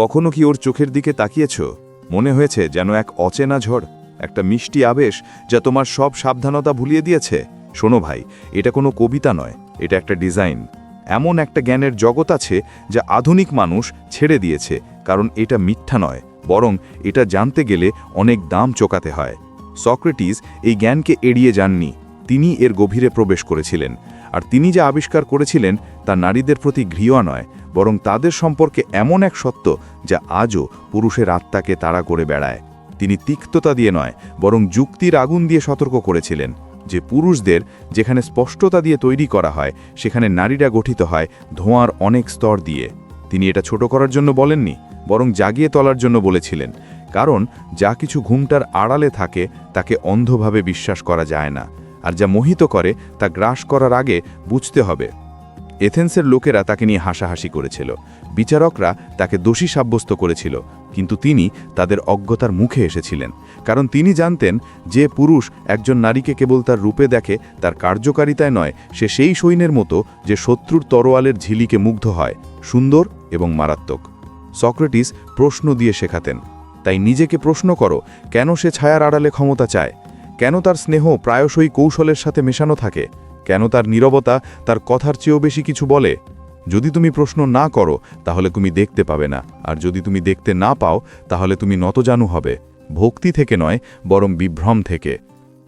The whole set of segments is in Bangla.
কখনো কি ওর চোখের দিকে তাকিয়েছ? মনে হয়েছে যেন এক অচেনা ঝড়, একটা মিষ্টি আবেশ যা তোমার সব সাবধানতা ভুলিয়ে দিয়েছে। শোনো ভাই, এটা কোনো কবিতা নয়, এটা একটা ডিজাইন। এমন একটা জ্ঞানের জগৎ আছে যা আধুনিক মানুষ ছেড়ে দিয়েছে, কারণ এটা মিথ্যা নয়, বরং এটা জানতে গেলে অনেক দাম চোকাতে হয়। সক্রেটিস এই জ্ঞানকে এড়িয়ে যাননি তিনি এর গভীরে প্রবেশ করেছিলেন। আর তিনি যা আবিষ্কার করেছিলেন তা নারীদের প্রতি ঘৃণা নয়, বরং তাদের সম্পর্কে এমন এক সত্য যা আজও পুরুষের আত্মাকে তাড়া করে বেড়ায়। তিনি তিক্ততা দিয়ে নয়, বরং যুক্তির আগুন দিয়ে সতর্ক করেছিলেন যে পুরুষদের যেখানে স্পষ্টতা দিয়ে তৈরি করা হয়, সেখানে নারীরা গঠিত হয় ধোঁয়ার অনেক স্তর দিয়ে। তিনি এটা ছোট করার জন্য বলেননি, বরং জাগিয়ে তোলার জন্য বলেছিলেন, কারণ যা কিছু ঘুমটার আড়ালে থাকে তাকে অন্ধভাবে বিশ্বাস করা যায় না। আর যা মোহিত করে তা গ্রাস করার আগে বুঝতে হবে। এথেন্সের লোকেরা তাকে নিয়ে হাসাহাসি করেছিল। বিচারকরা তাকে দোষী সাব্যস্ত করেছিল, কিন্তু তিনি তাদের অজ্ঞতার মুখে এসেছিলেন, কারণ তিনি জানতেন যে পুরুষ একজন নারীকে কেবল তার রূপে দেখে, তার কার্যকারিতায় নয়, সে সেই সৈন্যের মতো যে শত্রুর তরোয়ালের ঝিলিকে মুগ্ধ হয়, সুন্দর এবং মারাত্মক। সক্রেটিস প্রশ্ন দিয়ে শেখাতেন, তাই নিজেকে প্রশ্ন করো, কেন সে ছায়ার আড়ালে ক্ষমতা চায়? কেন তার স্নেহ প্রায়শই কৌশলের সাথে মেশানো থাকে? কেন তার নীরবতা তার কথার চেয়েও বেশি কিছু বলে? যদি তুমি প্রশ্ন না করো, তাহলে তুমি দেখতে পাবে না। আর যদি তুমি দেখতে না পাও, তাহলে তুমি নতজানু হবে। ভক্তি থেকে নয়, বরং বিভ্রম থেকে।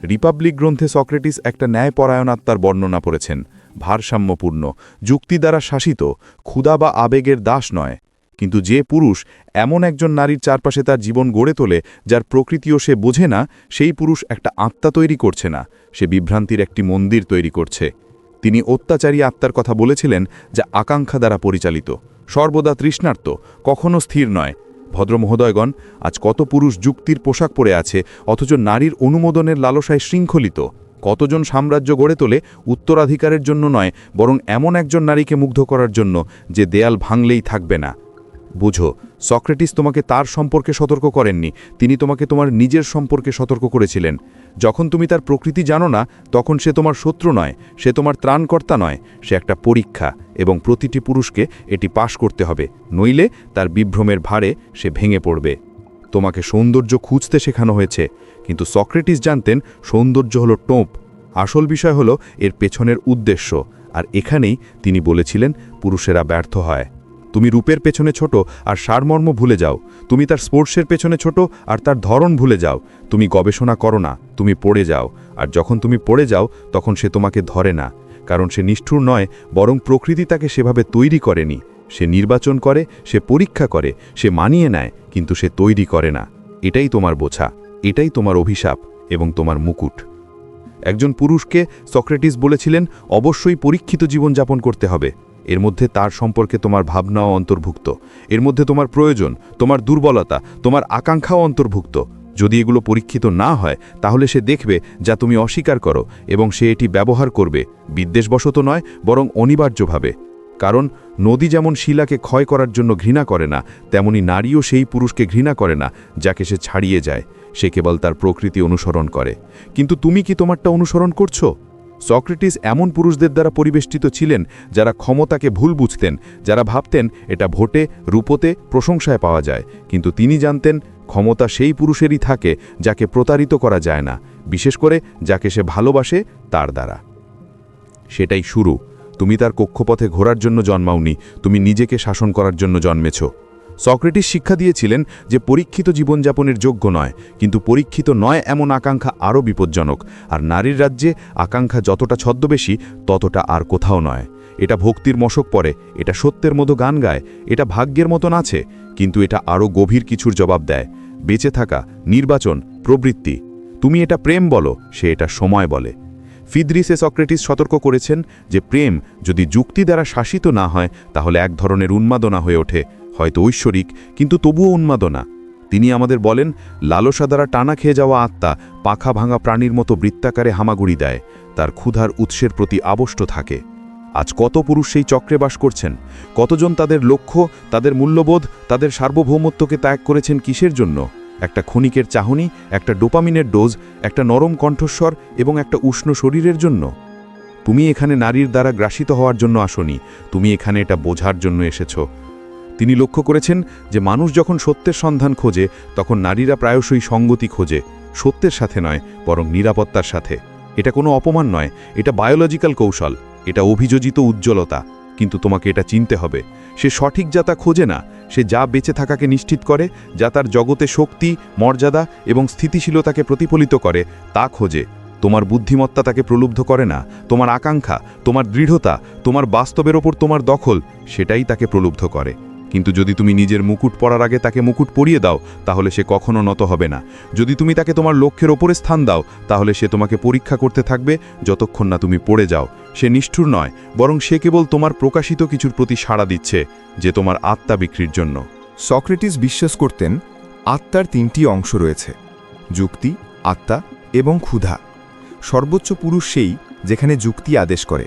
রিপাবলিক গ্রন্থে সক্রেটিস একটা ন্যায়পরায়ণ আত্মার বর্ণনা করেছেন ভারসাম্যপূর্ণ, যুক্তি দ্বারা শাসিত, ক্ষুধা বা আবেগের দাস নয়। কিন্তু যে পুরুষ এমন একজন নারীর চারপাশে তার জীবন গড়ে তোলে, যার প্রকৃতিও সে বোঝে না, সেই পুরুষ একটা আত্মা তৈরি করছে না, সে বিভ্রান্তির একটি মন্দির তৈরি করছে। তিনি অত্যাচারী আত্মার কথা বলেছিলেন, যা আকাঙ্ক্ষা দ্বারা পরিচালিত। সর্বদা তৃষ্ণার্ত, কখনো স্থির নয়। ভদ্রমহোদয়গণ আজ কত পুরুষ যুক্তির পোশাক পরে আছে, অথচ নারীর অনুমোদনের লালসায় শৃঙ্খলিত। কতজন সাম্রাজ্য গড়ে তোলে উত্তরাধিকারের জন্য নয়, বরং এমন একজন নারীকে মুগ্ধ করার জন্য, যে দেয়াল ভাঙলেই থাকবে না। বুঝো, সক্রেটিস তোমাকে তার সম্পর্কে সতর্ক করেননি, তিনি তোমাকে তোমার নিজের সম্পর্কে সতর্ক করেছিলেন। যখন তুমি তার প্রকৃতি জানো না, তখন সে তোমার শত্রু নয়, সে তোমার ত্রাণকর্তা নয়, সে একটা পরীক্ষা, এবং প্রতিটি পুরুষকে এটি পাশ করতে হবে, নইলে তার বিভ্রমের ভারে সে ভেঙে পড়বে। তোমাকে সৌন্দর্য খুঁজতে শেখানো হয়েছে, কিন্তু সক্রেটিস জানতেন সৌন্দর্য হলো টোপ। আসল বিষয় হলো এর পেছনের উদ্দেশ্য, আর এখানেই তিনি বলেছিলেন পুরুষেরা ব্যর্থ হয়। তুমি রূপের পেছনে ছোট আর সারমর্ম ভুলে যাও। তুমি তার স্পোর্টসের পেছনে ছোট আর তার ধরন ভুলে যাও। তুমি গবেষণা করো না, তুমি পড়ে যাও। আর যখন তুমি পড়ে যাও, তখন সে তোমাকে ধরে না। কারণ সে নিষ্ঠুর নয়, বরং প্রকৃতি তাকে সেভাবে তৈরি করেনি। সে নির্বাচন করে, সে পরীক্ষা করে, সে মানিয়ে নেয়, কিন্তু সে তৈরি করে না। এটাই তোমার বোঝা, এটাই তোমার অভিশাপ এবং তোমার মুকুট। একজন পুরুষকে সক্রেটিস বলেছিলেন, অবশ্যই পরীক্ষিত জীবনযাপন করতে হবে। এর মধ্যে তার সম্পর্কে তোমার ভাবনাও অন্তর্ভুক্ত। এর মধ্যে তোমার প্রয়োজন, তোমার দুর্বলতা, তোমার আকাঙ্ক্ষাও অন্তর্ভুক্ত। যদি এগুলো পরীক্ষিত না হয়, তাহলে সে দেখবে যা তুমি অস্বীকার করো এবং সে এটি ব্যবহার করবে। বিদ্বেষবশত নয়, বরং অনিবার্যভাবে। কারণ নদী যেমন শিলাকে ক্ষয় করার জন্য ঘৃণা করে না, তেমনি নারীও সেই পুরুষকে ঘৃণা করে না, যাকে সে ছাড়িয়ে যায়। সে কেবল তার প্রকৃতি অনুসরণ করে। কিন্তু তুমি কি তোমারটা অনুসরণ করছ? সক্রেটিস এমন পুরুষদের দ্বারা পরিবেষ্টিত ছিলেন যারা ক্ষমতাকে ভুল বুঝতেন, যারা ভাবতেন এটা ভোটে, রূপতে, প্রশংসায় পাওয়া যায়। কিন্তু তিনি জানতেন, ক্ষমতা সেই পুরুষেরই থাকে যাকে প্রতারিত করা যায় না, বিশেষ করে যাকে সে ভালোবাসে তার দ্বারা। সেটাই শুরু। তুমি তার কক্ষপথে ঘোরার জন্য জন্মাওনি, তুমি নিজেকে শাসন করার জন্য জন্মেছ। সক্রেটিস শিক্ষা দিয়েছিলেন যে পরীক্ষিত জীবনযাপনের যোগ্য নয়, কিন্তু পরীক্ষিত নয় এমন আকাঙ্ক্ষা আরও বিপজ্জনক, আর নারীর রাজ্যে আকাঙ্ক্ষা যতটা ছদ্মবেশী, ততটা আর কোথাও নয়। এটা ভক্তির মশক পরে এটা সত্যের মতো গান গায়, এটা ভাগ্যের মতন আছে, কিন্তু এটা আরও গভীর কিছুর জবাব দেয়। বেঁচে থাকা, নির্বাচন, প্রবৃত্তি, তুমি এটা প্রেম বলো, সে এটা সময় বলে। ফিদ্রিসে সক্রেটিস সতর্ক করেছেন যে প্রেম যদি যুক্তি দ্বারা শাসিত না হয়, তাহলে এক ধরনের উন্মাদনা হয়ে ওঠে হয়তো ঐশ্বরিক, কিন্তু তবুও উন্মাদনা। তিনি আমাদের বলেন, লালসা দ্বারা টানা খেয়ে যাওয়া আত্মা পাখা ভাঙা প্রাণীর মতো বৃত্তাকারে হামাগুড়ি দেয়, তার ক্ষুধার উৎসের প্রতি আবষ্ট থাকে। আজ কত পুরুষ সেই চক্রে বাস করছেন? কতজন তাদের লক্ষ্য, তাদের মূল্যবোধ, তাদের সার্বভৌমত্বকে ত্যাগ করেছেন কিসের জন্য? একটা ক্ষণিকের চাহনি, একটা ডোপামিনের ডোজ, একটা নরম কণ্ঠস্বর এবং একটা উষ্ণ শরীরের জন্য? তুমি এখানে নারীর দ্বারা গ্রাসিত হওয়ার জন্য আসনি, তুমি এখানে এটা বোঝার জন্য এসেছ। তিনি লক্ষ্য করেছেন যে মানুষ যখন সত্যের সন্ধান খোঁজে, তখন নারীরা প্রায়শই সঙ্গতি খোঁজে, সত্যের সাথে নয়, বরং নিরাপত্তার সাথে। এটা কোনো অপমান নয়, এটা বায়োলজিক্যাল কৌশল, এটা অভিযোজিত উজ্জ্বলতা। কিন্তু তোমাকে এটা চিনতে হবে, সে সঠিক যা তা খোঁজে না, সে যা বেঁচে থাকাকে নিশ্চিত করে, যা তার জগতে শক্তি, মর্যাদা এবং স্থিতিশীলতাকে প্রতিফলিত করে, তা খোঁজে। তোমার বুদ্ধিমত্তা তাকে প্রলুব্ধ করে না, তোমার আকাঙ্ক্ষা, তোমার দৃঢ়তা, তোমার বাস্তবের ওপর তোমার দখল, সেটাই তাকে প্রলুব্ধ করে। কিন্তু যদি তুমি নিজের মুকুট পরার আগে তাকে মুকুট পরিয়ে দাও, তাহলে সে কখনো নত হবে না। যদি তুমি তাকে তোমার লক্ষ্যের ওপরে স্থান দাও, তাহলে সে তোমাকে পরীক্ষা করতে থাকবে যতক্ষণ না তুমি পড়ে যাও। সে নিষ্ঠুর নয়, বরং সে কেবল তোমার প্রকাশিত কিছুর প্রতি সাড়া দিচ্ছে, যে তোমার আত্মা বিক্রির জন্য। সক্রেটিস বিশ্বাস করতেন, আত্মার তিনটি অংশ রয়েছে, যুক্তি, আত্মা এবং ক্ষুধা। সর্বোচ্চ পুরুষ সেই যেখানে যুক্তি আদেশ করে।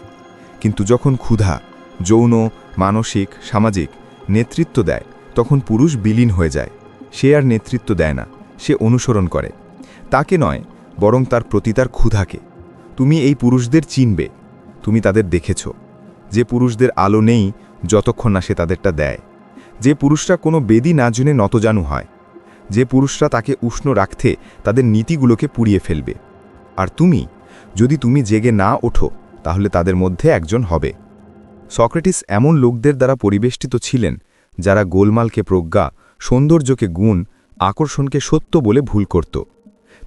কিন্তু যখন ক্ষুধা, যৌন, মানসিক, সামাজিক নেতৃত্ব দেয়, তখন পুরুষ বিলীন হয়ে যায়। সে আর নেতৃত্ব দেয় না, সে অনুসরণ করে। তাকে নয়, বরং তার প্রতি তার ক্ষুধাকে। তুমি এই পুরুষদের চিনবে, তুমি তাদের দেখেছ। যে পুরুষদের আলো নেই, যতক্ষণ না সে তাদেরটা দেয়। যে পুরুষরা কোনো বেদি না জেনে নতজানু হয়, যে পুরুষরা তাকে উষ্ণ রাখতে তাদের নীতিগুলোকে পুড়িয়ে ফেলবে। আর তুমি, যদি তুমি জেগে না ওঠো, তাহলে তাদের মধ্যে একজন হবে। সক্রেটিস এমন লোকদের দ্বারা পরিবেষ্টিত ছিলেন, যারা গোলমালকে প্রজ্ঞা, সৌন্দর্যকে গুণ, আকর্ষণকে সত্য বলে ভুল করত।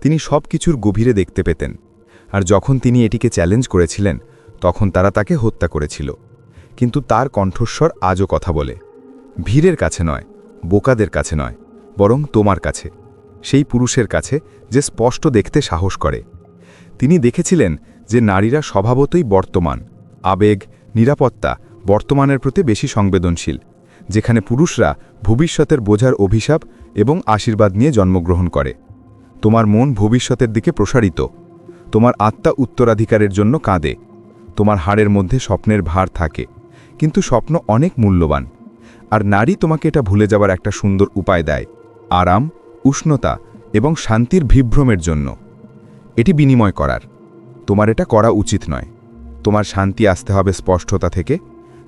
তিনি সব কিছুর গভীরে দেখতে পেতেন, আর যখন তিনি এটিকে চ্যালেঞ্জ করেছিলেন, তখন তারা তাকে হত্যা করেছিল। কিন্তু তার কণ্ঠস্বর আজও কথা বলে, ভিড়ের কাছে নয়, বোকাদের কাছে নয়, বরং তোমার কাছে, সেই পুরুষের কাছে যে স্পষ্ট দেখতে সাহস করে। তিনি দেখেছিলেন যে নারীরা স্বভাবতই বর্তমান, আবেগ নিরাপত্তা বর্তমানের প্রতি বেশি সংবেদনশীল, যেখানে পুরুষরা ভবিষ্যতের বোঝার অভিশাপ এবং আশীর্বাদ নিয়ে জন্মগ্রহণ করে। তোমার মন ভবিষ্যতের দিকে প্রসারিত। তোমার আত্মা উত্তরাধিকারের জন্য কাঁদে। তোমার হাড়ের মধ্যে স্বপ্নের ভার থাকে, কিন্তু স্বপ্ন অনেক মূল্যবান। আর নারী তোমাকে এটা ভুলে যাবার একটা সুন্দর উপায় দেয়, আরাম, উষ্ণতা এবং শান্তির বিভ্রমের জন্য। এটি বিনিময় করার। তোমার এটা করা উচিত নয়। তোমার শান্তি আসতে হবে স্পষ্টতা থেকে,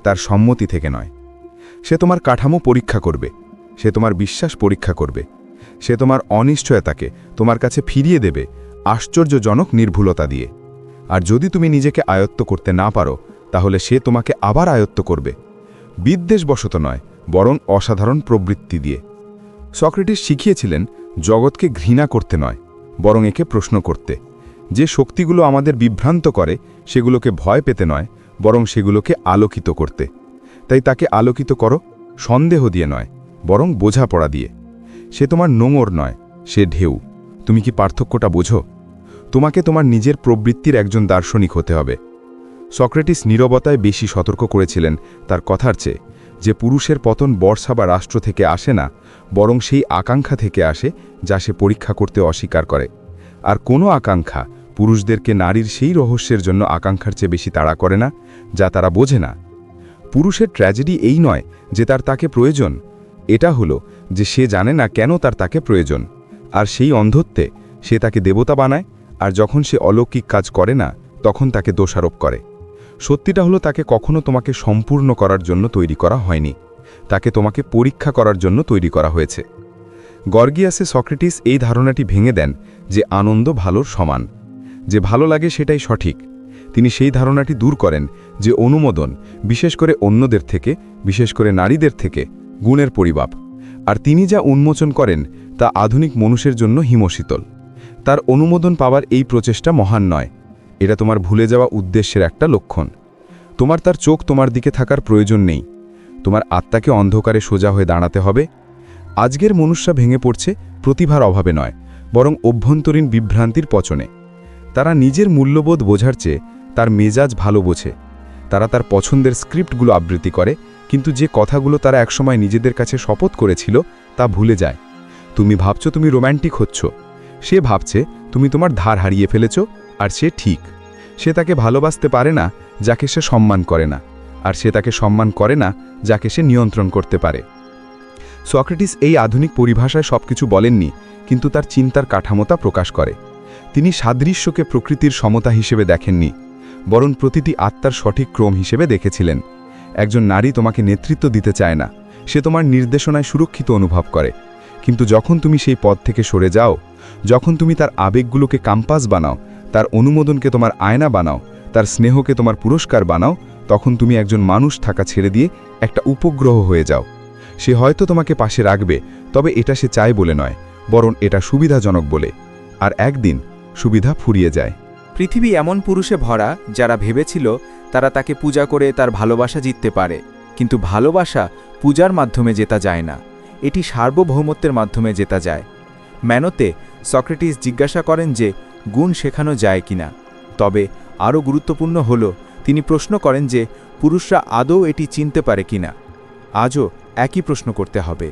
তার সম্মতি থেকে নয়। সে তোমার কাঠামো পরীক্ষা করবে, সে তোমার বিশ্বাস পরীক্ষা করবে, সে তোমার অনিশ্চয়তাকে তোমার কাছে ফিরিয়ে দেবে আশ্চর্যজনক নির্ভুলতা দিয়ে। আর যদি তুমি নিজেকে আয়ত্ত করতে না পারো, তাহলে সে তোমাকে আবার আয়ত্ত করবে। বিদ্বেষবশত নয়, বরং অসাধারণ প্রবৃত্তি দিয়ে। সক্রেটিস শিখিয়েছিলেন, জগৎকে ঘৃণা করতে নয়, বরং একে প্রশ্ন করতে। যে শক্তিগুলো আমাদের বিভ্রান্ত করে, সেগুলোকে ভয় পেতে নয়, বরং সেগুলোকে আলোকিত করতে। তাই তাকে আলোকিত করো, সন্দেহ দিয়ে নয়, বরং বোঝাপড়া দিয়ে। সে তোমার নোঙর নয়, সে ঢেউ। তুমি কি পার্থক্যটা বোঝো? তোমাকে তোমার নিজের প্রবৃত্তির একজন দার্শনিক হতে হবে। সক্রেটিস নীরবতায় বেশি সতর্ক করেছিলেন তার কথার চেয়ে, যে পুরুষের পতন বর্ষা বা রাষ্ট্র থেকে আসে না, বরং সেই আকাঙ্ক্ষা থেকে আসে, যা সে পরীক্ষা করতে অস্বীকার করে। আর কোনো আকাঙ্ক্ষা পুরুষদেরকে নারীর সেই রহস্যের জন্য আকাঙ্ক্ষার চেয়ে বেশি তাড়া করে না, যা তারা বোঝে না। পুরুষের ট্র্যাজেডি এই নয় যে তার তাকে প্রয়োজন। এটা হলো যে সে জানে না কেন তার তাকে প্রয়োজন। আর সেই অন্ধত্বে সে তাকে দেবতা বানায়, আর যখন সে অলৌকিক কাজ করে না, তখন তাকে দোষারোপ করে। সত্যিটা হলো তাকে কখনো তোমাকে সম্পূর্ণ করার জন্য তৈরি করা হয়নি। তাকে তোমাকে পরীক্ষা করার জন্য তৈরি করা হয়েছে। গর্গিয়াসে সক্রেটিস এই ধারণাটি ভেঙে দেন যে আনন্দ ভালোর সমান। যে ভালো লাগে সেটাই সঠিক। তিনি সেই ধারণাটি দূর করেন যে অনুমোদন, বিশেষ করে অন্যদের থেকে, বিশেষ করে নারীদের থেকে, গুণের পরিবাপ আর তিনি যা উন্মোচন করেন, তা আধুনিক মানুষের জন্য হিমশীতল। তার অনুমোদন পাওয়ার এই প্রচেষ্টা মহান নয়। এটা তোমার ভুলে যাওয়া উদ্দেশ্যের একটা লক্ষণ। তোমার তার চোখ তোমার দিকে থাকার প্রয়োজন নেই। তোমার আত্মাকে অন্ধকারে সোজা হয়ে দাঁড়াতে হবে। আজকের মনুষ্যা ভেঙে পড়ছে, প্রতিভার অভাবে নয়, বরং অভ্যন্তরীণ বিভ্রান্তির পচনে। তারা নিজের মূল্যবোধ বোঝার চেয়ে তার মেজাজ ভালো বোঝে। তারা তার পছন্দের স্ক্রিপ্টগুলো আবৃত্তি করে, কিন্তু যে কথাগুলো তারা একসময় নিজেদের কাছে শপথ করেছিল তা ভুলে যায়। তুমি ভাবছ তুমি রোম্যান্টিক হচ্ছ। সে ভাবছে তুমি তোমার ধার হারিয়ে ফেলেছ, আর সে ঠিক। সে তাকে ভালোবাসতে পারে না, যাকে সে সম্মান করে না, আর সে তাকে সম্মান করে না, যাকে সে নিয়ন্ত্রণ করতে পারে। সক্রেটিস এই আধুনিক পরিভাষায় সবকিছু বলেননি, কিন্তু তার চিন্তার কাঠামোতা প্রকাশ করে। তিনি সাদৃশ্যকে প্রকৃতির সমতা হিসেবে দেখেননি, বরং প্রতিটি আত্মার সঠিক ক্রম হিসেবে দেখেছিলেন। একজন নারী তোমাকে নেতৃত্ব দিতে চায় না, সে তোমার নির্দেশনায় সুরক্ষিত অনুভব করে। কিন্তু যখন তুমি সেই পথ থেকে সরে যাও, যখন তুমি তার আবেগগুলোকে কাম্পাস বানাও, তার অনুমোদনকে তোমার আয়না বানাও, তার স্নেহকে তোমার পুরস্কার বানাও, তখন তুমি একজন মানুষ থাকা ছেড়ে দিয়ে একটা উপগ্রহ হয়ে যাও। সে হয়তো তোমাকে পাশে রাখবে, তবে এটা সে চায় বলে নয়, বরং এটা সুবিধাজনক বলে। আর একদিন সুবিধা ফুরিয়ে যায়। পৃথিবী এমন পুরুষে ভরা, যারা ভেবেছিল তারা তাকে পূজা করে তার ভালোবাসা জিততে পারে, কিন্তু ভালোবাসা পূজার মাধ্যমে জেতা যায় না। এটি সার্বভৌমত্বের মাধ্যমে জেতা যায়। ম্যানোতে সক্রেটিস জিজ্ঞাসা করেন যে, গুণ শেখানো যায় কিনা? তবে আরও গুরুত্বপূর্ণ হল, তিনি প্রশ্ন করেন যে, পুরুষরা আদৌ এটি চিনতে পারে কিনা? আজও একই প্রশ্ন করতে হবে।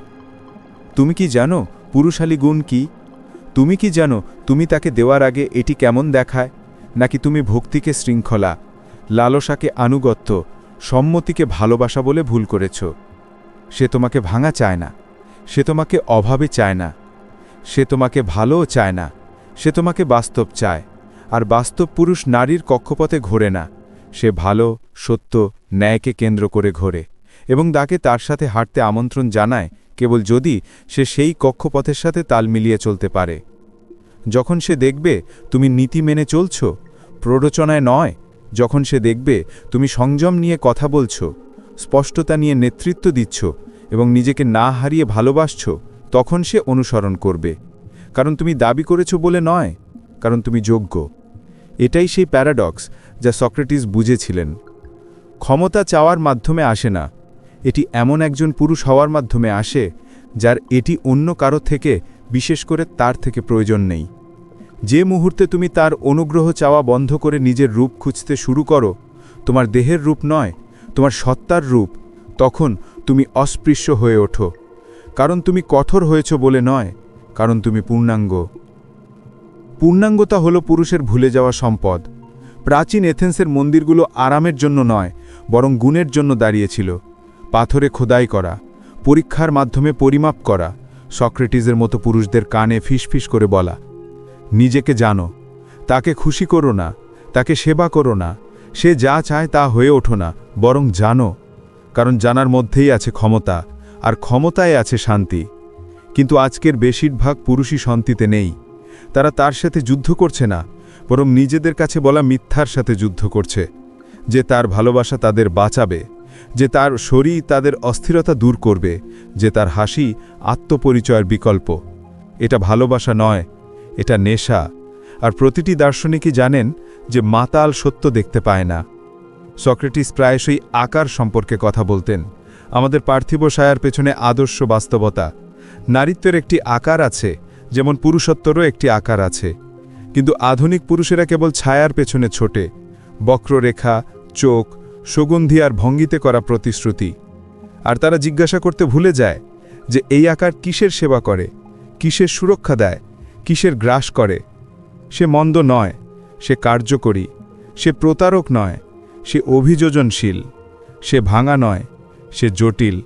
তুমি কি জানো পুরুষালী গুণ কি? তুমি কি জানো তুমি তাকে দেওয়ার আগে এটি কেমন দেখায়? নাকি তুমি ভক্তিকে শৃঙ্খলা, লালসাকে আনুগত্য, সম্মতিকে ভালোবাসা বলে ভুল করেছ? সে তোমাকে ভাঙা চায় না, সে তোমাকে অভাবে চায় না, সে তোমাকে ভালোও চায় না, সে তোমাকে বাস্তব চায়, আর বাস্তব পুরুষ নারীর কক্ষপথে ঘোরে না, সে ভালো, সত্য, ন্যায়কে কেন্দ্র করে ঘোরে এবং তাকে তার সাথে হাঁটতে আমন্ত্রণ জানায় কেবল যদি সে সেই কক্ষপথের সাথে তাল মিলিয়ে চলতে পারে। যখন সে দেখবে তুমি নীতি মেনে চলছ, প্ররোচনায় নয়, যখন সে দেখবে তুমি সংযম নিয়ে কথা বলছ, স্পষ্টতা নিয়ে নেতৃত্ব দিচ্ছ এবং নিজেকে না হারিয়ে ভালোবাসছ, তখন সে অনুসরণ করবে। কারণ তুমি দাবি করেছ বলে নয়, কারণ তুমি যোগ্য। এটাই সেই প্যারাডক্স যা সক্রেটিস বুঝেছিলেন। ক্ষমতা চাওয়ার মাধ্যমে আসে না এটি এমন একজন পুরুষ হওয়ার মাধ্যমে আসে, যার এটি অন্য কারও থেকে, বিশেষ করে তার থেকে প্রয়োজন নেই। যে মুহূর্তে তুমি তার অনুগ্রহ চাওয়া বন্ধ করে নিজের রূপ খুঁজতে শুরু করো, তোমার দেহের রূপ নয়, তোমার সত্তার রূপ, তখন তুমি অস্পৃশ্য হয়ে ওঠো। কারণ তুমি কঠোর হয়েছ বলে নয়, কারণ তুমি পূর্ণাঙ্গ। পূর্ণাঙ্গতা হল পুরুষের ভুলে যাওয়া সম্পদ। প্রাচীন এথেন্সের মন্দিরগুলো আরামের জন্য নয়, বরং গুণের জন্য দাঁড়িয়েছিল। পাথরে খোদাই করা, পরীক্ষার মাধ্যমে পরিমাপ করা, সক্রেটিসের মতো পুরুষদের কানে ফিসফিস করে বলা, নিজেকে জানো, তাকে খুশি করো না, তাকে সেবা করো না, সে যা চায় তা হয়ে ওঠো না, বরং জানো, কারণ জানার মধ্যেই আছে ক্ষমতা, আর ক্ষমতায় আছে শান্তি। কিন্তু আজকের বেশিরভাগ পুরুষই শান্তিতে নেই, তারা তার সাথে যুদ্ধ করছে না, বরং নিজেদের কাছে বলা মিথ্যার সাথে যুদ্ধ করছে, যে তার ভালোবাসা তাদের বাঁচাবে। যে তার শরীর তাদের অস্থিরতা দূর করবে, যে তার হাসি আত্মপরিচয়ের বিকল্প। এটা ভালোবাসা নয়, এটা নেশা। আর প্রতিটি দার্শনিকই জানেন যে মাতাল সত্য দেখতে পায় না। সক্রেটিস প্রায়শই আকার সম্পর্কে কথা বলতেন। আমাদের পার্থিব সায়ার পেছনে আদর্শ বাস্তবতা। নারীত্বের একটি আকার আছে, যেমন পুরুষত্বরও একটি আকার আছে। কিন্তু আধুনিক পুরুষেরা কেবল ছায়ার পেছনে ছোটে। বক্ররেখা, চোখ সুগন্ধি আর ভঙ্গিতে করা প্রতিশ্রুতি। আর তারা জিজ্ঞাসা করতে ভুলে যায় যে এই আকার কিসের সেবা করে, কিসের সুরক্ষা দেয়, কিসের গ্রাস করে। সে মন্দ নয়, সে কার্যকরী, সে প্রতারক নয়, সে অভিযোজনশীল, সে ভাঙা নয়, সে জটিল,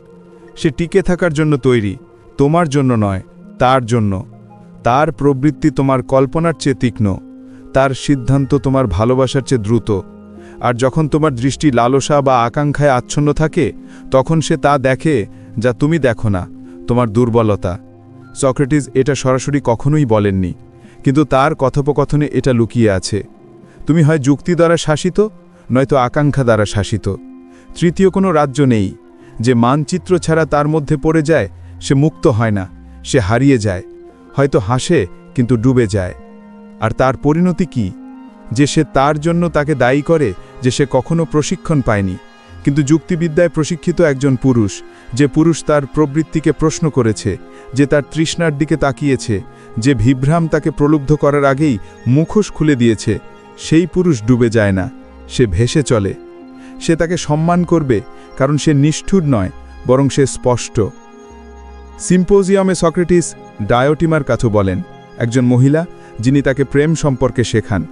সে টিকে থাকার জন্য তৈরি, তোমার জন্য নয়, তার জন্য। তার প্রবৃত্তি তোমার কল্পনার চেয়ে তীক্ষ্ণ, তার সিদ্ধান্ত তোমার ভালোবাসার চেয়ে দ্রুত। আর যখন তোমার দৃষ্টি লালসা বা আকাঙ্ক্ষায় আচ্ছন্ন থাকে, তখন সে তা দেখে যা তুমি দেখো না, তোমার দুর্বলতা। সক্রেটিস এটা সরাসরি কখনোই বলেননি, কিন্তু তার কথোপকথনে এটা লুকিয়ে আছে। তুমি হয় যুক্তি দ্বারা শাসিত, নয়তো আকাঙ্ক্ষা দ্বারা শাসিত। তৃতীয় কোনো রাজ্য নেই, যে মানচিত্র ছাড়া তার মধ্যে পড়ে যায়, সে মুক্ত হয় না, সে হারিয়ে যায়। হয়তো হাসে, কিন্তু ডুবে যায়। আর তার পরিণতি কি? যে সে তার জন্য তাকে দায়ী করে যে সে কখনো প্রশিক্ষণ পায়নি, কিন্তু যুক্তিবিদ্যায় প্রশিক্ষিত একজন পুরুষ, যে পুরুষ তার প্রবৃত্তিকে প্রশ্ন করেছে, যে তার তৃষ্ণার দিকে তাকিয়েছে, যে বিভ্রাম তাকে প্রলুব্ধ করার আগেই মুখোশ খুলে দিয়েছে, সেই পুরুষ ডুবে যায় না, সে ভেসে চলে। সে তাকে সম্মান করবে, কারণ সে নিষ্ঠুর নয়, বরং সে স্পষ্ট। সিম্পোজিয়ামে সক্রেটিস ডায়োটিমার কাছে বলেন, একজন মহিলা, যিনি তাকে প্রেম সম্পর্কে শেখান।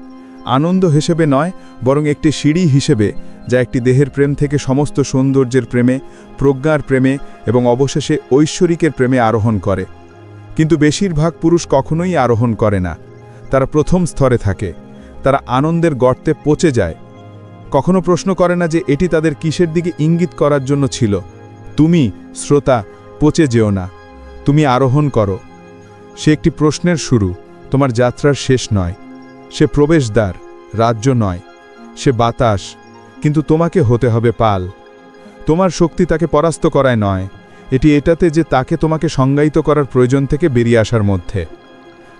আনন্দ হিসেবে নয়, বরং একটি সিঁড়ি হিসেবে, যা একটি দেহের প্রেম থেকে সমস্ত সৌন্দর্যের প্রেমে, প্রজ্ঞার প্রেমে এবং অবশেষে ঐশ্বরিকের প্রেমে আরোহণ করে। কিন্তু বেশিরভাগ পুরুষ কখনোই আরোহণ করে না। তারা প্রথম স্তরে থাকে। তারা আনন্দের গর্তে পচে যায়। কখনো প্রশ্ন করে না যে এটি তাদের কিসের দিকে ইঙ্গিত করার জন্য ছিল। তুমি, শ্রোতা, পচে যেও না। তুমি আরোহণ করো। সে একটি প্রশ্নের শুরু। তোমার যাত্রার শেষ নয়। সে প্রবেশদ্বার, রাজ্য নয়। সে বাতাস, কিন্তু তোমাকে হতে হবে পাল। তোমার শক্তি তাকে পরাস্ত করায় নয়। এটি এটাতে যে তাকে তোমাকে সংজ্ঞায়িত করার প্রয়োজন থেকে বেরিয়ে আসার মধ্যে।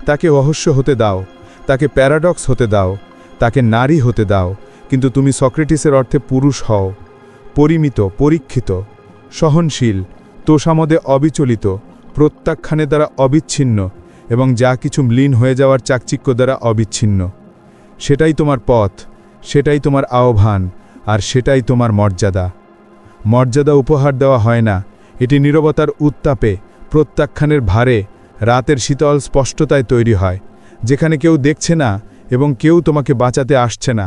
তাকে রহস্য হতে দাও, তাকে প্যারাডক্স হতে দাও, তাকে নারী হতে দাও, কিন্তু তুমি সক্রেটিসের অর্থে পুরুষ হও। পরিমিত, পরীক্ষিত, সহনশীল, তোষামদে অবিচলিত প্রত্যাখ্যানে দ্বারা অবিচ্ছিন্ন এবং যা কিছু ম্লীন হয়ে যাওয়ার চাকচিক্য দ্বারা অবিচ্ছিন্ন। সেটাই তোমার পথ, সেটাই তোমার আহ্বান, আর সেটাই তোমার মর্যাদা। মর্যাদা উপহার দেওয়া হয় না, এটি নীরবতার উত্তাপে, প্রত্যাখ্যানের ভারে, রাতের শীতল স্পষ্টতায় তৈরি হয়, যেখানে কেউ দেখছে না এবং কেউ তোমাকে বাঁচাতে আসছে না।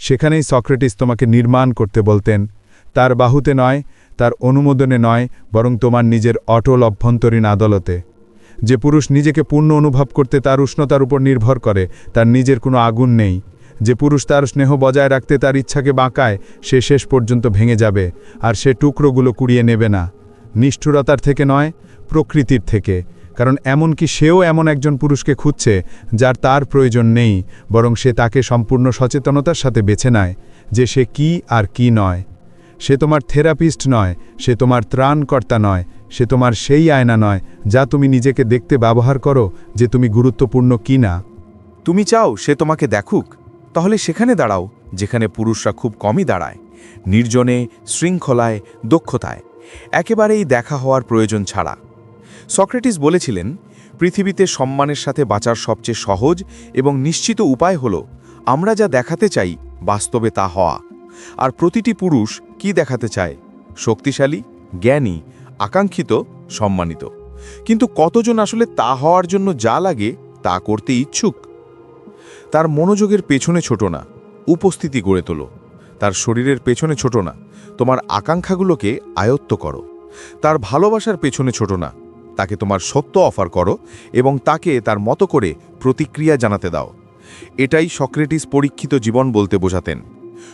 সেখানেই সক্রেটিস তোমাকে নির্মাণ করতে বলতেন, তার বাহুতে নয়, তার অনুমোদনে নয়, বরং তোমার নিজের অটল অভ্যন্তরীণ আদালতে। যে পুরুষ নিজেকে পূর্ণ অনুভব করতে তার উষ্ণতার উপর নির্ভর করে, তার নিজের কোনো আগুন নেই। যে পুরুষ তার স্নেহ বজায় রাখতে তার ইচ্ছাকে বাঁকায়, সে শেষ পর্যন্ত ভেঙে যাবে, আর সে টুকরোগুলো কুড়িয়ে নেবে না। নিষ্ঠুরতার থেকে নয়, প্রকৃতির থেকে। কারণ এমনকি সেও এমন একজন পুরুষকে খুঁজছে, যার তার প্রয়োজন নেই, বরং সে তাকে সম্পূর্ণ সচেতনতার সাথে বেছে নেয়, যে সে কি আর কি নয়। সে তোমার থেরাপিস্ট নয়, সে তোমার ত্রাণকর্তা নয়, সে তোমার সেই আয়না নয়, যা তুমি নিজেকে দেখতে ব্যবহার করো যে তুমি গুরুত্বপূর্ণ কি না তুমি চাও সে তোমাকে দেখুক? তাহলে সেখানে দাঁড়াও, যেখানে পুরুষরা খুব কমই দাঁড়ায়। নির্জনে, শৃঙ্খলায়, দক্ষতায়। একেবারেই দেখা হওয়ার প্রয়োজন ছাড়া। সক্রেটিস বলেছিলেন, পৃথিবীতে সম্মানের সাথে বাঁচার সবচেয়ে সহজ এবং নিশ্চিত উপায় হল, আমরা যা দেখাতে চাই, বাস্তবে তা হওয়া। আর প্রতিটি পুরুষ কি দেখাতে চায়? শক্তিশালী, জ্ঞানী, আকাঙ্ক্ষিত, সম্মানিত। কিন্তু কতজন আসলে তা হওয়ার জন্য যা লাগে তা করতে ইচ্ছুক? তার মনোযোগের পেছনে ছোট না, উপস্থিতি গড়ে তোলো। তার শরীরের পেছনে ছোট না, তোমার আকাঙ্ক্ষাগুলোকে আয়ত্ত করো। তার ভালোবাসার পেছনে ছোট না, তাকে তোমার সত্য অফার করো এবং তাকে তার মতো করে প্রতিক্রিয়া জানাতে দাও। এটাই সক্রেটিস পরীক্ষিত জীবন বলতে বোঝাতেন।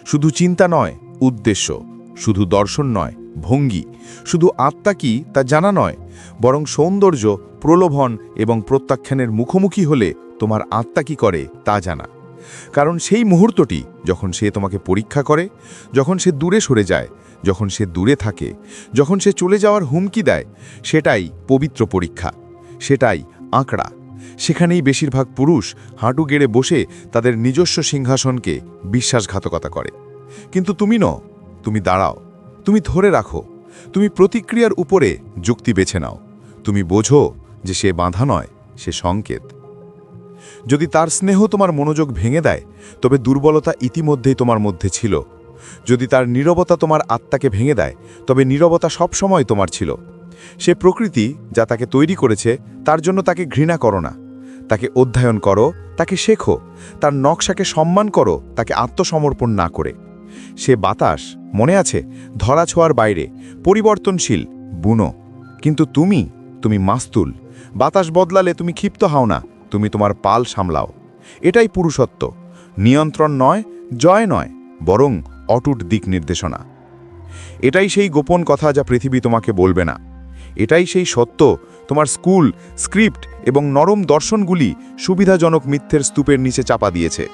শুধু চিন্তা নয়, উদ্দেশ্য। শুধু দর্শন নয়, ভঙ্গি। শুধু আত্মা কি তা জানা নয়, বরং সৌন্দর্য, প্রলোভন এবং প্রত্যাখ্যানের মুখোমুখি হলে তোমার আত্মা কি করে তা জানা। কারণ সেই মুহূর্তটি যখন সে তোমাকে পরীক্ষা করে, যখন সে দূরে সরে যায়, যখন সে দূরে থাকে, যখন সে চলে যাওয়ার হুমকি দেয়, সেটাই পবিত্র পরীক্ষা, সেটাই আঁকড়া। সেখানেই বেশিরভাগ পুরুষ হাঁটু গেড়ে বসে তাদের নিজস্ব সিংহাসনকে বিশ্বাসঘাতকতা করে। কিন্তু তুমি ন তুমি দাঁড়াও, তুমি ধরে রাখো, তুমি প্রতিক্রিয়ার উপরে যুক্তি বেছে নাও, তুমি বোঝো যে সে বাঁধা নয়, সে সংকেত। যদি তার স্নেহ তোমার মনোযোগ ভেঙে দেয়, তবে দুর্বলতা ইতিমধ্যেই তোমার মধ্যে ছিল। যদি তার নীরবতা তোমার আত্মাকে ভেঙে দেয়, তবে নীরবতা সবসময় তোমার ছিল। সে প্রকৃতি যা তাকে তৈরি করেছে, তার জন্য তাকে ঘৃণা করো না। তাকে অধ্যয়ন করো, তাকে শেখো। তার নকশাকে সম্মান করো, তাকে আত্মসমর্পণ না করে। সে বাতাস, মনে আছে, ধরা ছোঁয়ার বাইরে, পরিবর্তনশীল, বুনো। কিন্তু তুমি তুমি মাস্তুল। বাতাস বদলালে তুমি ক্ষিপ্ত হও না, তুমি তোমার পাল সামলাও। এটাই পুরুষত্ব। নিয়ন্ত্রণ নয়, জয় নয়, বরং অটুট দিক নির্দেশনা। এটাই সেই গোপন কথা যা পৃথিবী তোমাকে বলবে না। এটাই সেই সত্য। তোমার স্কুল, স্ক্রিপ্ট এবং নরম দর্শনগুলি সুবিধাজনক মিথ্যের স্তূপের নিচে চাপা দিয়েছে।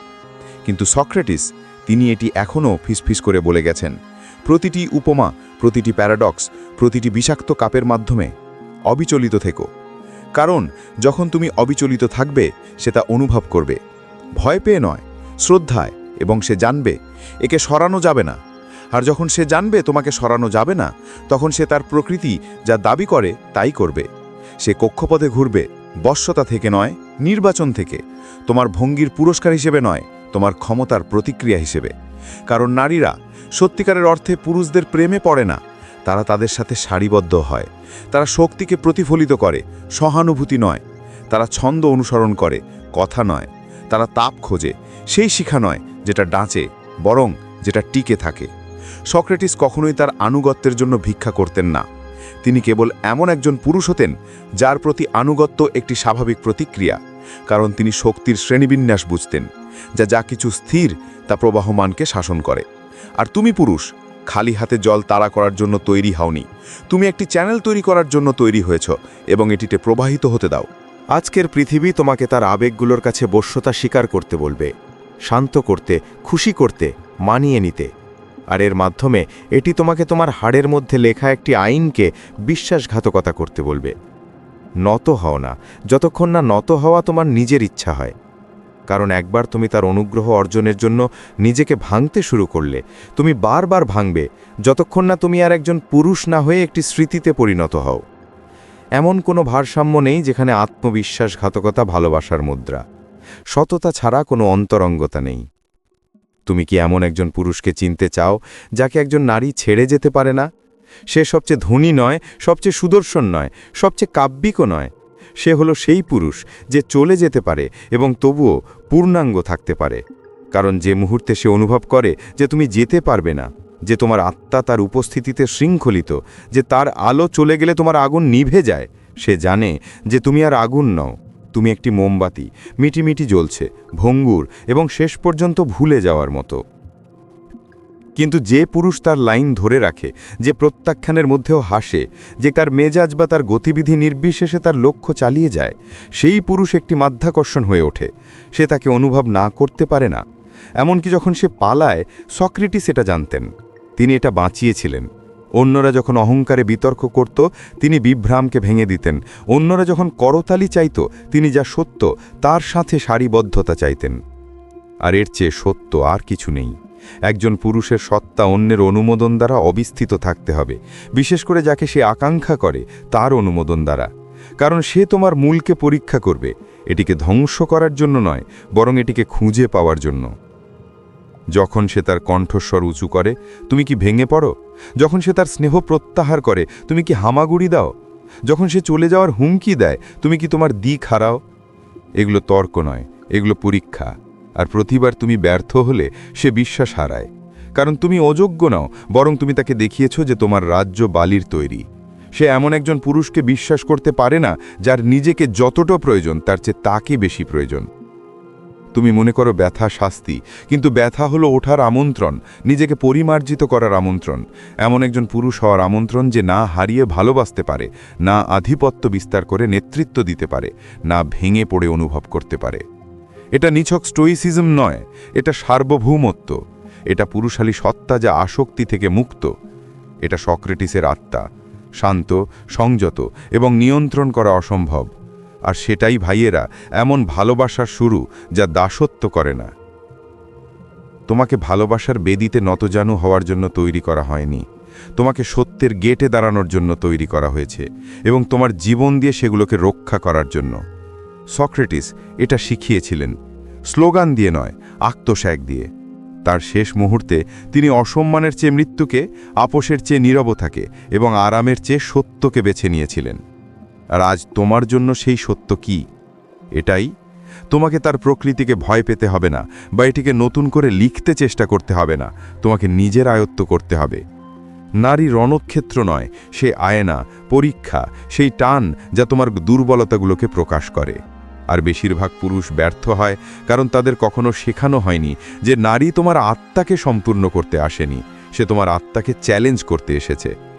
কিন্তু সক্রেটিস, তিনি এটি এখনও ফিসফিস করে বলে গেছেন। প্রতিটি উপমা, প্রতিটি প্যারাডক্স, প্রতিটি বিষাক্ত কাপের মাধ্যমে অবিচলিত থেকো। কারণ, যখন তুমি অবিচলিত থাকবে সে তা অনুভব করবে। ভয় পেয়ে নয়, শ্রদ্ধায় এবং সে জানবে, একে সরানো যাবে না। আর যখন সে জানবে তোমাকে সরানো যাবে না, তখন সে তার প্রকৃতি যা দাবি করে তাই করবে। সে কক্ষপথে ঘুরবে, বশ্যতা থেকে নয়, নির্বাচন থেকে। তোমার ভঙ্গির পুরস্কার হিসেবে নয়, তোমার ক্ষমতার প্রতিক্রিয়া হিসেবে। কারণ নারীরা সত্যিকারের অর্থে পুরুষদের প্রেমে পড়ে না, তারা তাদের সাথে সারিবদ্ধ হয়। তারা শক্তিকে প্রতিফলিত করে, সহানুভূতি নয়। তারা ছন্দ অনুসরণ করে, কথা নয়। তারা তাপ খোঁজে, সেই শিখা নয় যেটা ডাঁচে বরং যেটা টিকে থাকে। সক্রেটিস কখনোই তার আনুগত্যের জন্য ভিক্ষা করতেন না। তিনি কেবল এমন একজন পুরুষ হতেন যার প্রতি আনুগত্য একটি স্বাভাবিক প্রতিক্রিয়া, কারণ তিনি শক্তির শ্রেণীবিন্যাস বুঝতেন, যা যা কিছু স্থির তা প্রবাহমানকে শাসন করে। আর তুমি পুরুষ, খালি হাতে জল তাড়া করার জন্য তৈরি হওনি। তুমি একটি চ্যানেল তৈরি করার জন্য তৈরি হয়েছ এবং এটিতে প্রবাহিত হতে দাও। আজকের পৃথিবী তোমাকে তার আবেগগুলোর কাছে বশ্যতা স্বীকার করতে বলবে, শান্ত করতে, খুশি করতে, মানিয়ে নিতে। আর এর মাধ্যমে এটি তোমাকে তোমার হাড়ের মধ্যে লেখা একটি আইনকে বিশ্বাসঘাতকতা করতে বলবে। নত হও না, যতক্ষণ না নত হওয়া তোমার নিজের ইচ্ছা হয়। কারণ একবার তুমি তার অনুগ্রহ অর্জনের জন্য নিজেকে ভাঙতে শুরু করলে, তুমি বারবার ভাঙবে, যতক্ষণ না তুমি আর একজন পুরুষ না হয়ে একটি স্মৃতিতে পরিণত হও। এমন কোনো ভারসাম্য নেই যেখানে আত্মবিশ্বাসঘাতকতা ভালোবাসার মুদ্রা। সততা ছাড়া কোনো অন্তরঙ্গতা নেই। তুমি কি এমন একজন পুরুষকে চিনতে চাও যাকে একজন নারী ছেড়ে যেতে পারে না? সে সবচেয়ে ধনী নয়, সবচেয়ে সুদর্শন নয়, সবচেয়ে কাব্যিকও নয়। সে হলো সেই পুরুষ যে চলে যেতে পারে এবং তবুও পূর্ণাঙ্গ থাকতে পারে। কারণ যে মুহূর্তে সে অনুভব করে যে তুমি যেতে পারবে না, যে তোমার আত্মা তার উপস্থিতিতে শৃঙ্খলিত, যে তার আলো চলে গেলে তোমার আগুন নিভে যায়, সে জানে যে তুমি আর আগুন নও। তুমি একটি মোমবাতি, মিটিমিটি জ্বলছে, ভঙ্গুর এবং শেষ পর্যন্ত ভুলে যাওয়ার মতো। কিন্তু যে পুরুষ তার লাইন ধরে রাখে, যে প্রত্যাখ্যানের মধ্যেও হাসে, যে তার মেজাজ বা তার গতিবিধি নির্বিশেষে তার লক্ষ্য চালিয়ে যায়, সেই পুরুষ একটি মাধ্যাকর্ষণ হয়ে ওঠে। সে তাকে অনুভব না করতে পারে না। এমনকি যখন সে পালায়, সক্রেটিস এটা জানতেন। তিনি এটা বাঁচিয়েছিলেন। অন্যরা যখন অহংকারে বিতর্ক করত, তিনি বিভ্রামকে ভেঙে দিতেন। অন্যরা যখন করতালি চাইত, তিনি যা সত্য, তার সাথে সারিবদ্ধতা চাইতেন। আর এর চেয়ে সত্য আর কিছু নেই। একজন পুরুষের সত্তা অন্যের অনুমোদন দ্বারা অবিস্থিত থাকতে হবে। বিশেষ করে যাকে সে আকাঙ্ক্ষা করে, তার অনুমোদন দ্বারা। কারণ সে তোমার মূলকে পরীক্ষা করবে। এটিকে ধ্বংস করার জন্য নয়, বরং এটিকে খুঁজে পাওয়ার জন্য। যখন সে তার কণ্ঠস্বর উঁচু করে, তুমি কি ভেঙে পড়ো? যখন সে তার স্নেহ প্রত্যাহার করে, তুমি কি হামাগুড়ি দাও? যখন সে চলে যাওয়ার হুমকি দেয়, তুমি কি তোমার দিক হারাও? এগুলো তর্ক নয়, এগুলো পরীক্ষা। আর প্রতিবার তুমি ব্যর্থ হলে সে বিশ্বাস হারায়। কারণ তুমি অযোগ্য নাও, বরং তুমি তাকে দেখিয়েছ যে তোমার রাজ্য বালির তৈরি। সে এমন একজন পুরুষকে বিশ্বাস করতে পারে না, যার নিজেকে যতটা প্রয়োজন, তার চেয়ে তাকে বেশি প্রয়োজন। তুমি মনে করো ব্যথা শাস্তি, কিন্তু ব্যথা হলো ওঠার আমন্ত্রণ, নিজেকে পরিমার্জিত করার আমন্ত্রণ। এমন একজন পুরুষ হওয়ার আমন্ত্রণ যে না হারিয়ে ভালোবাসতে পারে, না আধিপত্য বিস্তার করে নেতৃত্ব দিতে পারে, না ভেঙে পড়ে অনুভব করতে পারে। এটা নিছক স্টোইসিজম নয়, এটা সার্বভৌমত্ব। এটা পুরুষালী সত্তা যা আসক্তি থেকে মুক্ত। এটা সক্রেটিসের আত্মা, শান্ত, সংযত এবং নিয়ন্ত্রণ করা অসম্ভব। আর সেটাই ভাইয়েরা এমন ভালোবাসার শুরু যা দাসত্ব করে না। তোমাকে ভালোবাসার বেদিতে নতজানু হওয়ার জন্য তৈরি করা হয়নি। তোমাকে সত্যের গেটে দাঁড়ানোর জন্য তৈরি করা হয়েছে এবং তোমার জীবন দিয়ে সেগুলোকে রক্ষা করার জন্য। সক্রেটিস এটা শিখিয়েছিলেন। স্লোগান দিয়ে নয়, আত্মত্যাগ দিয়ে। তার শেষ মুহূর্তে তিনি অসম্মানের চেয়ে মৃত্যুকে, আপোষের চেয়ে নীরবতাকে এবং আরামের চেয়ে সত্যকে বেছে নিয়েছিলেন। আর আজ তোমার জন্য সেই সত্য কি? এটাই, তোমাকে তার প্রকৃতিকে ভয় পেতে হবে না, বা এটিকে নতুন করে লিখতে চেষ্টা করতে হবে না, তোমাকে নিজের আয়ত্ত করতে হবে। নারী রণক্ষেত্র নয়, সে আয়না, পরীক্ষা, সেই টান যা তোমার দুর্বলতাগুলোকে প্রকাশ করে। আর বেশিরভাগ পুরুষ ব্যর্থ হয় কারণ তাদের কখনো শেখানো হয়নি যে নারী তোমার আত্মাকে সম্পূর্ণ করতে আসেনি, সে তোমার আত্মাকে চ্যালেঞ্জ করতে এসেছে।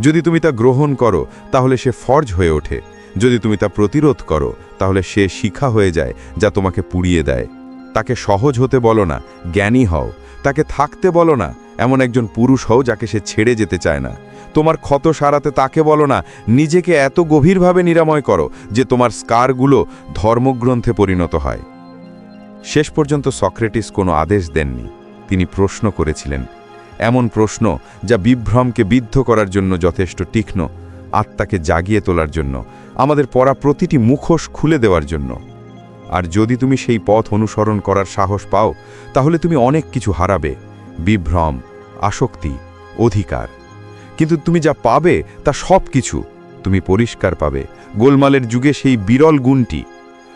যদি তুমি তা গ্রহণ করো, তাহলে সে ফর্জ হয়ে ওঠে। যদি তুমি তা প্রতিরোধ করো, তাহলে সে শিখা হয়ে যায় যা তোমাকে পুড়িয়ে দেয়। তাকে সহজ হতে বলো না, জ্ঞানী হও। তাকে থাকতে বলো না, এমন একজন পুরুষ হও যাকে সে ছেড়ে যেতে চায় না। তোমার ক্ষত সারাতে তাকে বলো না, নিজেকে এত গভীরভাবে নিরাময় করো যে তোমার স্কারগুলো ধর্মগ্রন্থে পরিণত হয়। শেষ পর্যন্ত সক্রেটিস কোনো আদেশ দেননি। তিনি প্রশ্ন করেছিলেন এমন প্রশ্ন যা বিভ্রমকে বিদ্ধ করার জন্য যথেষ্ট তীক্ষ্ণ, আত্মাকে জাগিয়ে তোলার জন্য, আমাদের পড়া প্রতিটি মুখোশ খুলে দেওয়ার জন্য। আর যদি তুমি সেই পথ অনুসরণ করার সাহস পাও, তাহলে তুমি অনেক কিছু হারাবে, বিভ্রম, আসক্তি, অধিকার। কিন্তু তুমি যা পাবে তা সব কিছু তুমি পরিষ্কার পাবে, গোলমালের যুগে সেই বিরল গুণটি।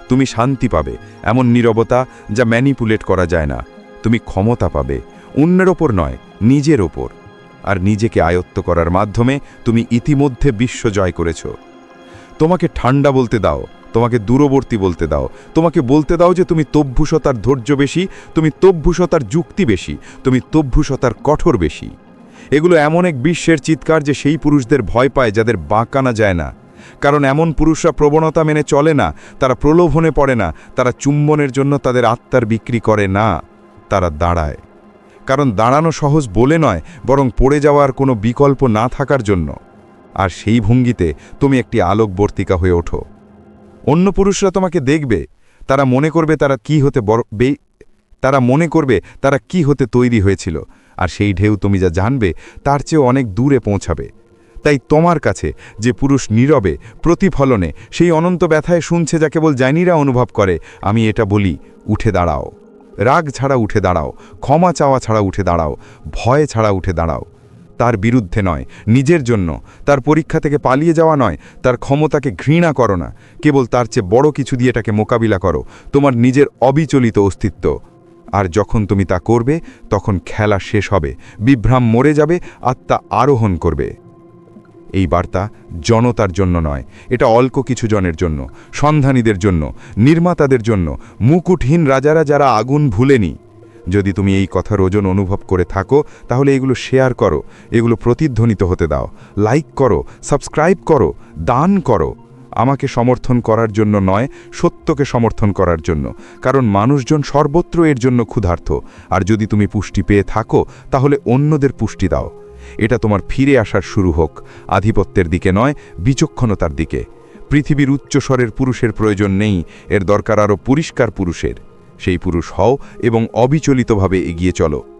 তুমি শান্তি পাবে, এমন নীরবতা যা ম্যানিপুলেট করা যায় না, তুমি ক্ষমতা পাবে অন্যের ওপর নয়, নিজের ওপর। আর নিজেকে আয়ত্ত করার মাধ্যমে তুমি ইতিমধ্যে বিশ্ব জয় করেছ। তোমাকে ঠান্ডা বলতে দাও, তোমাকে দূরবর্তী বলতে দাও, তোমাকে বলতে দাও যে তুমি তভ্যুষতার ধৈর্য বেশি, তুমি তভ্যুষতার যুক্তি বেশি, তুমি তভ্যুষতার কঠোর বেশি। এগুলো এমন এক বিশ্বের চিৎকার যে সেই পুরুষদের ভয় পায় যাদের বাঁকানা যায় না। কারণ এমন পুরুষরা প্রবণতা মেনে চলে না, তারা প্রলোভনে পড়ে না, তারা চুম্বনের জন্য তাদের আত্মার বিক্রি করে না, তারা দাঁড়ায়। কারণ দাঁড়ানো সহজ বলে নয়, বরং পড়ে যাওয়ার কোনো বিকল্প না থাকার জন্য। আর সেই ভঙ্গিতে তুমি একটি আলোকবর্তিকা হয়ে ওঠো। অন্য পুরুষরা তোমাকে দেখবে, তারা মনে করবে তারা কি হতে বড় তারা মনে করবে তারা কি হতে তৈরি হয়েছিল, আর সেই ঢেউ তুমি যা জানবে, তার চেয়েও অনেক দূরে পৌঁছাবে। তাই তোমার কাছে যে পুরুষ নীরবে, প্রতিফলনে, সেই অনন্ত ব্যথায় শুনছে যা কেবল জানিরা অনুভব করে, আমি এটা বলি, উঠে দাঁড়াও। রাগ ছাড়া উঠে দাঁড়াও, ক্ষমা চাওয়া ছাড়া উঠে দাঁড়াও, ভয় ছাড়া উঠে দাঁড়াও। তার বিরুদ্ধে নয়, নিজের জন্য। তার পরীক্ষা থেকে পালিয়ে যাওয়া নয়, তার ক্ষমতাকে ঘৃণা করো না। কেবল তার চেয়ে বড় কিছু দিয়ে এটাকে মোকাবিলা করো। তোমার নিজের অবিচলিত অস্তিত্ব। আর যখন তুমি তা করবে, তখন খেলা শেষ হবে। বিভ্রাম মরে যাবে, আত্মা আরোহণ করবে। এই বার্তা জনতার জন্য নয়, এটা অল্প কিছু জনের জন্য, সন্ধানীদের জন্য, নির্মাতাদের জন্য, মুকুটহীন রাজারা যারা আগুন ভুলেনি। যদি তুমি এই কথার ওজন অনুভব করে থাকো, তাহলে এগুলো শেয়ার করো, এগুলো প্রতিধ্বনিত হতে দাও, লাইক করো, সাবস্ক্রাইব করো, দান করো। আমাকে সমর্থন করার জন্য নয়, সত্যকে সমর্থন করার জন্য, কারণ মানুষজন সর্বত্র এর জন্য ক্ষুধার্ত। আর যদি তুমি পুষ্টি পেয়ে থাকো, তাহলে অন্যদের পুষ্টি দাও। এটা তোমার ফিরে আসার শুরু হোক। আধিপত্যের দিকে নয়, বিচক্ষণতার দিকে। পৃথিবীর উচ্চস্বরের পুরুষের প্রয়োজন নেই, এর দরকার আরও পরিষ্কার পুরুষের। সেই পুরুষ হও এবং অবিচলিতভাবে এগিয়ে চলো।